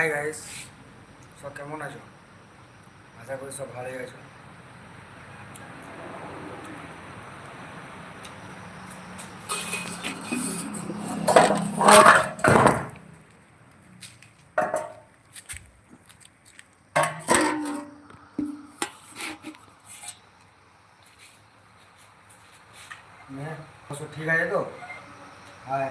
Hi guys সব কেমন আছো? আশা করি সব ভালোই আছো। হ্যাঁ সব ঠিক আছে তো হাই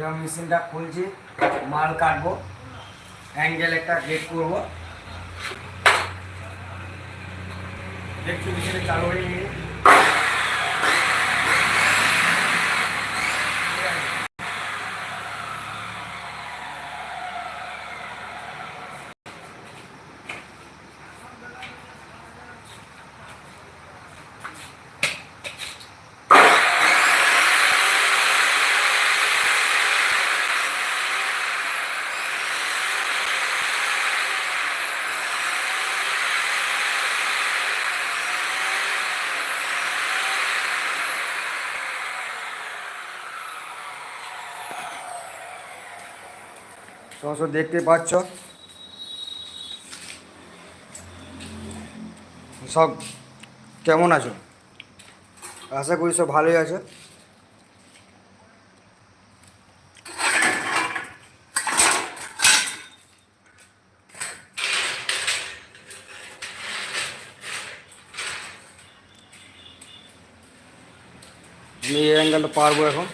এবার মেশিনটা খুলছি মাল কাটবো অ্যাঙ্গেল একটা গেট করব। দেখছি মেশিনে চালু হয়ে গিয়ে সব দেখতে পাচ্ছ। সব কেমন আছো? আশা করি সব ভালোই আছো। আমি এই অ্যাঙ্গেলটা পারব এখন।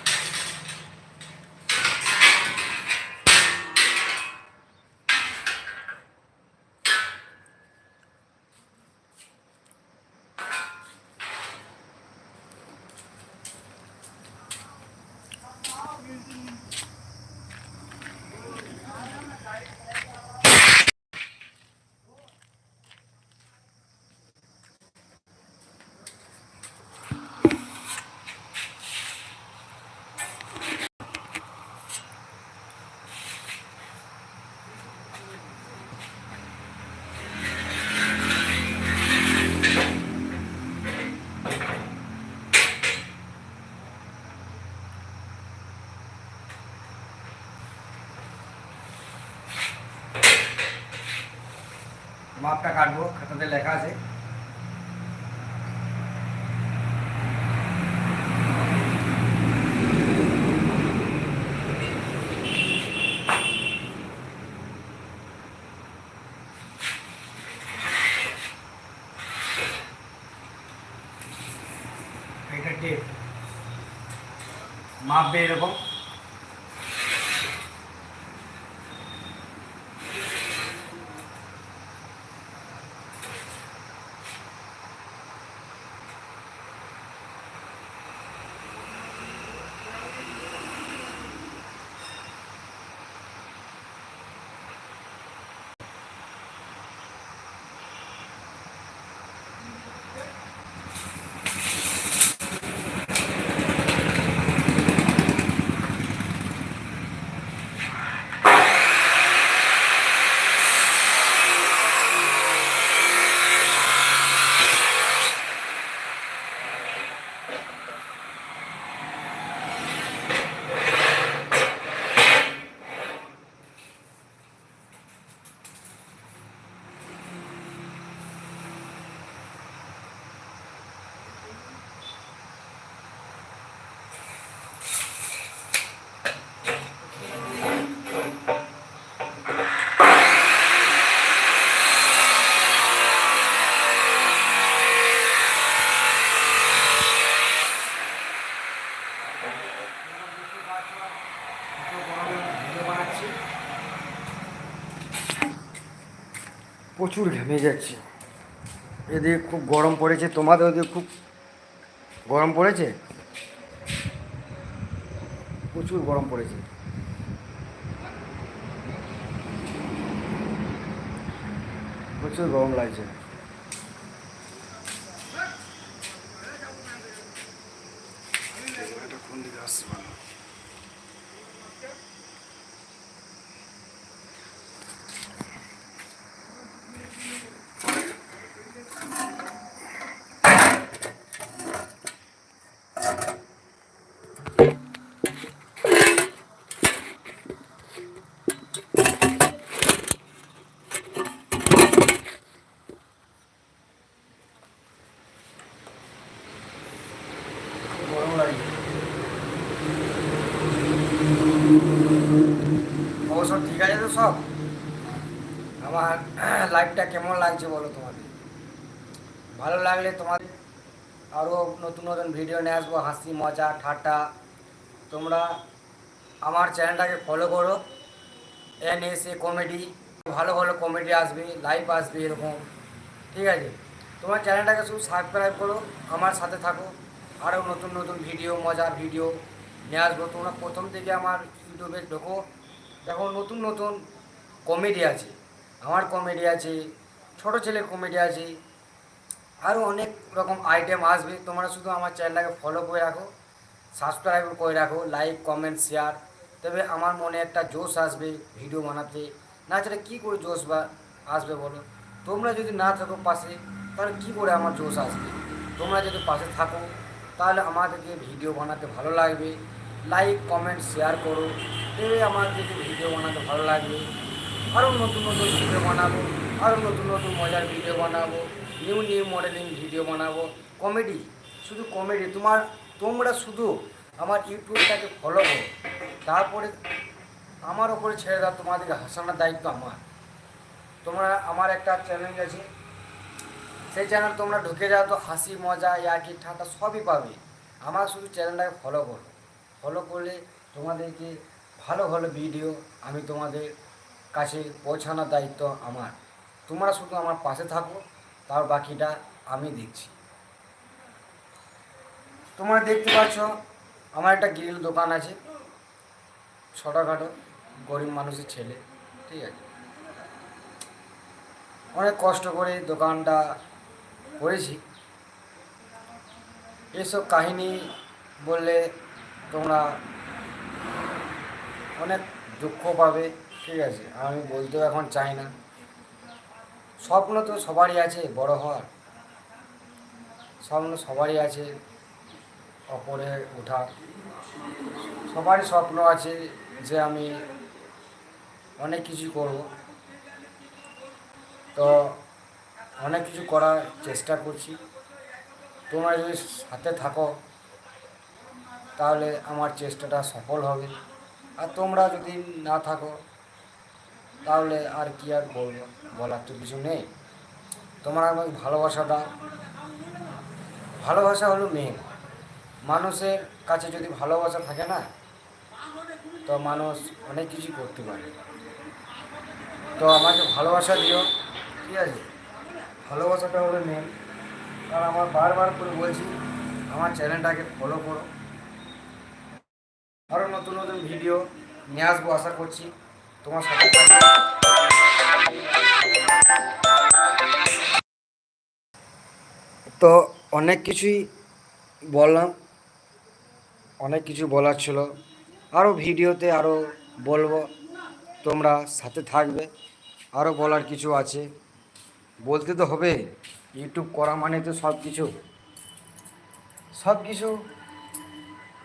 মাপটা কাটবো খাতাতে লেখা আছে এটা টেপ মাপবে এরকম প্রচুর ঘেমে যাচ্ছে। এদিকে খুব গরম পড়েছে। তোমাদের ওদিকে খুব গরম পড়েছে? প্রচুর গরম পড়েছে। প্রচুর গরম লাগছে। লাগছে বলো তোমাদের। ভালো লাগলে তোমাদের আরও নতুন নতুন ভিডিও নিয়ে আসব, হাসি, মজা, ঠাট্টা। তোমরা আমার চ্যানেলটাকে ফলো করো। এন এস এ কমেডি ভালো ভালো কমেডি আসবে লাইভ আসবে এরকম। ঠিক আছে? তোমার চ্যানেলটাকে শুধু সাবস্ক্রাইব করো, আমার সাথে থাকো। আরও নতুন নতুন ভিডিও মজার ভিডিও নিয়ে আসব। তোমরা প্রথম থেকে আমার ইউটিউবে ঢোকো। দেখো নতুন নতুন কমেডি আছে। আমার কমেডি আছে। ছোটো ছেলের কমেডি আছে। আরও অনেক রকম আইটেম আসবে। তোমরা শুধু আমার চ্যানেলটাকে ফলো করে রাখো সাবস্ক্রাইব করে রাখো লাইক কমেন্ট শেয়ার তবে আমার মনে একটা জোশ আসবে ভিডিও বানাতে। না সেটা কী করে জোশ বা আসবে বলো? তোমরা যদি না থাকো পাশে, তাহলে কী করে আমার জোশ আসবে? তোমরা যদি পাশে থাকো, তাহলে আমাদেরকে ভিডিও বানাতে ভালো লাগবে। লাইক কমেন্ট শেয়ার করো। তবে আমাদেরকে ভিডিও বানাতে ভালো লাগবে। আরও নতুন নতুন ভিডিও বানাবো। আরও নতুন নতুন মজার ভিডিও বানাবো নিউ নিউ মডেলিং ভিডিও বানাবো। কমেডি শুধু কমেডি তোমার, তোমরা শুধু আমার ইউটিউবটাকে ফলো করো। তারপরে আমার ওপরে ছেড়ে দাও তোমাদেরকে হাসানোর দায়িত্ব আমার। তোমরা, আমার একটা চ্যানেল আছে। সেই চ্যানেল তোমরা ঢুকে যাও তো হাসি, মজা ইয়াকি ঠাট্টা সবই পাবে। আমার শুধু চ্যানেলটাকে ফলো করো। ফলো করলে তোমাদেরকে ভালো ভালো ভিডিও আমি তোমাদের কাছে পৌঁছানোর দায়িত্ব আমার। তোমরা শুধু আমার পাশে থাকো, তার বাকিটা আমি দেখছি। তোমরা দেখতে পাচ্ছ, আমার একটা গ্রিল দোকান আছে, ছোটোখাটো গরিব মানুষের ছেলে, ঠিক আছে? অনেক কষ্ট করে দোকানটা করেছি। এসব কাহিনী বললে তোমরা অনেক দুঃখ পাবে, ঠিক আছে? আমি বলতেও এখন চাই না। স্বপ্ন তো সবারই আছে, বড় হওয়ার। স্বপ্ন সবারই আছে, অপরে ওঠা। সবারই স্বপ্ন আছে যে আমি অনেক কিছু করব। তো অনেক কিছু করার চেষ্টা করছি। তোমরা যদি সাথে থাকো, তাহলে আমার চেষ্টাটা সফল হবে। আর তোমরা যদি না থাকো তাহলে আর কি আর বলব? বলার তো কিছু নেই। তোমার আমাকে ভালোবাসা দাও ভালোবাসা হলো মেন মানুষের কাছে যদি ভালোবাসা থাকে না, তো মানুষ অনেক কিছু করতে পারে। তো আমাকে ভালোবাসা দিও, ঠিক আছে? ভালোবাসাটা হলো মেন কারণ আমার বারবার করে বলছি, আমার চ্যানেলটাকে ফলো করো। আরও নতুন নতুন ভিডিও নিয়ে আসব, আশা করছি। তোমার তো অনেক কিছুই বললাম। অনেক কিছু বলার ছিল। আরও ভিডিওতে আরও বলব। তোমরা সাথে থাকবে। আরও বলার কিছু আছে। বলতে তো হবে। ইউটিউব করা মানে তো সব কিছু। সব কিছু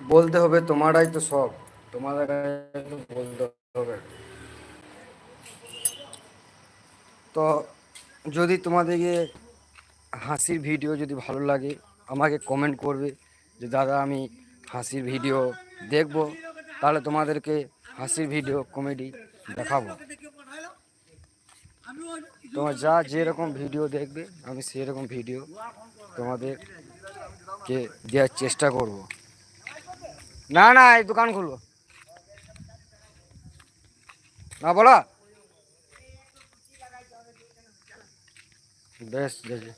বলতে হবে। তোমারাই তো সব। তোমাদের বলতে হবে। তো যদি তোমাদেরকে হাসির ভিডিও যদি ভালো লাগে, আমাকে কমেন্ট করবে যে, দাদা, আমি হাসির ভিডিও দেখব। তাহলে তোমাদেরকে হাসির ভিডিও কমেডি দেখাবো। তোমার যা যেরকম ভিডিও দেখবে, আমি সেরকম ভিডিও তোমাদেরকে দেওয়ার চেষ্টা করব। না না, এই দোকান খুলবো না, বলা। বেশ দেখি